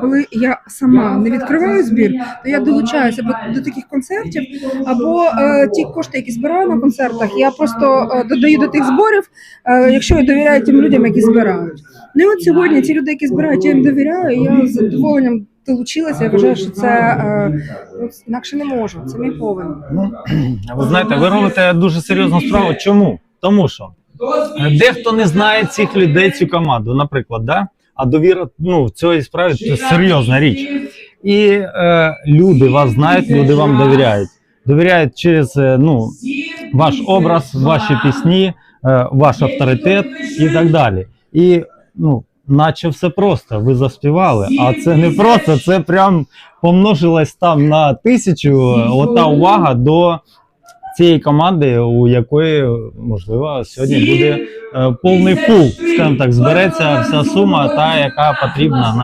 Коли я сама не відкриваю збір, то я долучаюся або до таких концертів, або е, ті кошти, які збираю на концертах, я просто е, додаю до тих зборів, е, якщо я довіряю тим людям, які збирають. Ну і от сьогодні ті люди, які збирають, я їм довіряю. і Я з задоволенням долучилася. Я вважаю, що це е, ну, інакше не можу. Це мій повинен. Ну, ви знаєте, ви робите дуже серйозну справу. Чому? Тому що е, дехто не знає цих людей, цю команду, наприклад, да? А довіра ну, в цій справі це серйозна річ. І е, люди вас знають, люди вам довіряють. Довіряють через е, ну, ваш образ, ваші пісні, е, ваш авторитет і так далі. І ну, наче все просто, ви заспівали, а це не просто, це прям помножилось там на тисячу е, ота увага до цієї команди, у якої, можливо, сьогодні буде е, повний пул, скажімо так, збереться вся сума, та яка потрібна